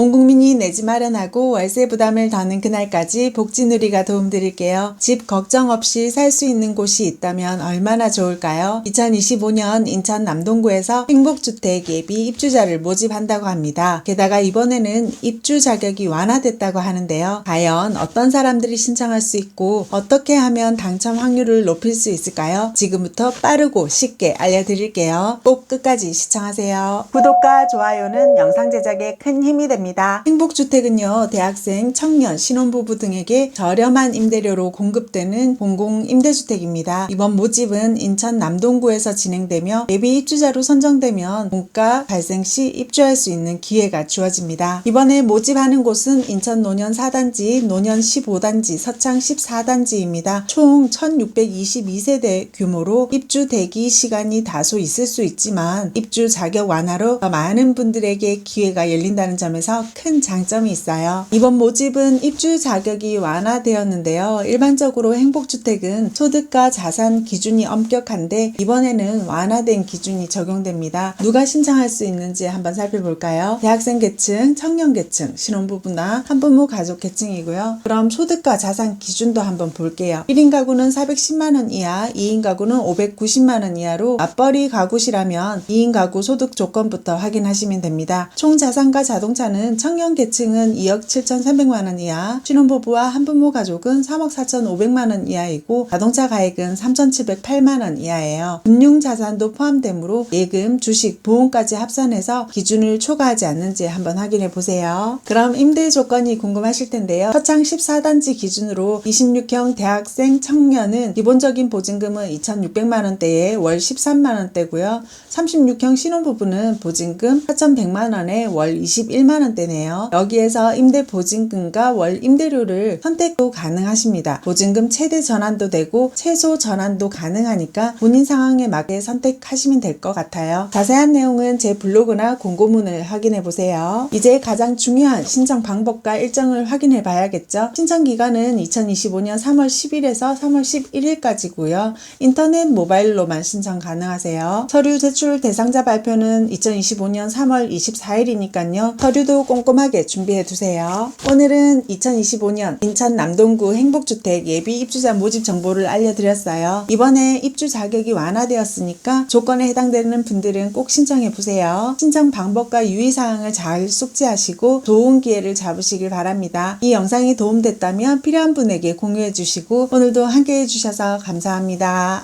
온 국민이 내집 마련하고 월세 부담을 더는 그날까지 복지누리가 도움드릴게요. 집 걱정 없이 살 수 있는 곳이 있다면 얼마나 좋을까요? 2025년 인천 남동구에서 행복주택 예비 입주자를 모집한다고 합니다. 게다가 이번에는 입주 자격이 완화됐다고 하는데요. 과연 어떤 사람들이 신청할 수 있고 어떻게 하면 당첨 확률을 높일 수 있을까요? 지금부터 빠르고 쉽게 알려드릴게요. 꼭 끝까지 시청하세요. 구독과 좋아요는 영상 제작에 큰 힘이 됩니다. 행복 주택은요, 대학생, 청년, 신혼부부 등에게 저렴한 임대료로 공급되는 공공 임대주택입니다. 이번 모집은 인천 남동구에서 진행되며 예비 입주자로 선정되면 공가 발생 시 입주할 수 있는 기회가 주어집니다. 이번에 모집하는 곳은 인천 노년 4단지, 노년 15단지, 서창 14단지입니다. 총 1622세대 규모로 입주 대기 시간이 다소 있을 수 있지만 입주 자격 완화로 더 많은 분들에게 기회가 열린다는 점에서 큰 장 점이 있어요. 이번 모집은 입주 자격이 완화되었는데요. 일반적으로 행복주택은 소득과 자산 기준이 엄격한데 이번에는 완화된 기준이 적용됩니다. 누가 신청할 수 있는지 한번 살펴볼까요? 대학생 계층, 청년 계층, 신혼부부나 한부모 가족 계층이고요. 그럼 소득과 자산 기준도 한번 볼게요. 1인 가구는 410만원 이하, 2인 가구는 590만원 이하로 맞벌이 가구시라면 2인 가구 소득 조건부터 확인하시면 됩니다. 총 자산과 자동차는 청년 계층 은 2억 7,300만 원 이하, 신혼부부와 한부모 가족은 3억 4,500만 원 이하이고 자동차 가액은 3,708만 원 이하예요. 금융 자산도 포함되므로 예금, 주식, 보험까지 합산해서 기준을 초과하지 않는지 한번 확인해 보세요. 그럼 임대 조건이 궁금하실 텐데요. 서창 14단지 기준으로 26형 대학생 청년은 기본적인 보증금은 2,600만 원대에 월 13만 원대고요. 36형 신혼부부는 보증금 4,100만 원에 월 21만 원대네요. 여기에서 임대 보증금과 월 임대료를 선택도 가능하십니다. 보증금 최대 전환도 되고 최소 전환도 가능하니까 본인 상황에 맞게 선택하시면 될 것 같아요. 자세한 내용은 제 블로그나 공고문을 확인해 보세요. 이제 가장 중요한 신청 방법과 일정을 확인해 봐야겠죠. 신청 기간은 2025년 3월 10일에서 3월 11일까지고요. 인터넷 모바일로만 신청 가능하세요. 서류 제출 대상자 발표는 2025년 3월 24일이니까요. 서류도 꼼꼼하게 준비해 두세요. 오늘은 2025년 인천 남동구 행복주택 예비 입주자 모집 정보를 알려드렸어요. 이번에 입주 자격이 완화되었으니까 조건에 해당되는 분들은 꼭 신청해 보세요. 신청 방법과 유의사항을 잘 숙지하시고 좋은 기회를 잡으시길 바랍니다. 이 영상이 도움됐다면 필요한 분에게 공유해 주시고 오늘도 함께 해주셔서 감사합니다.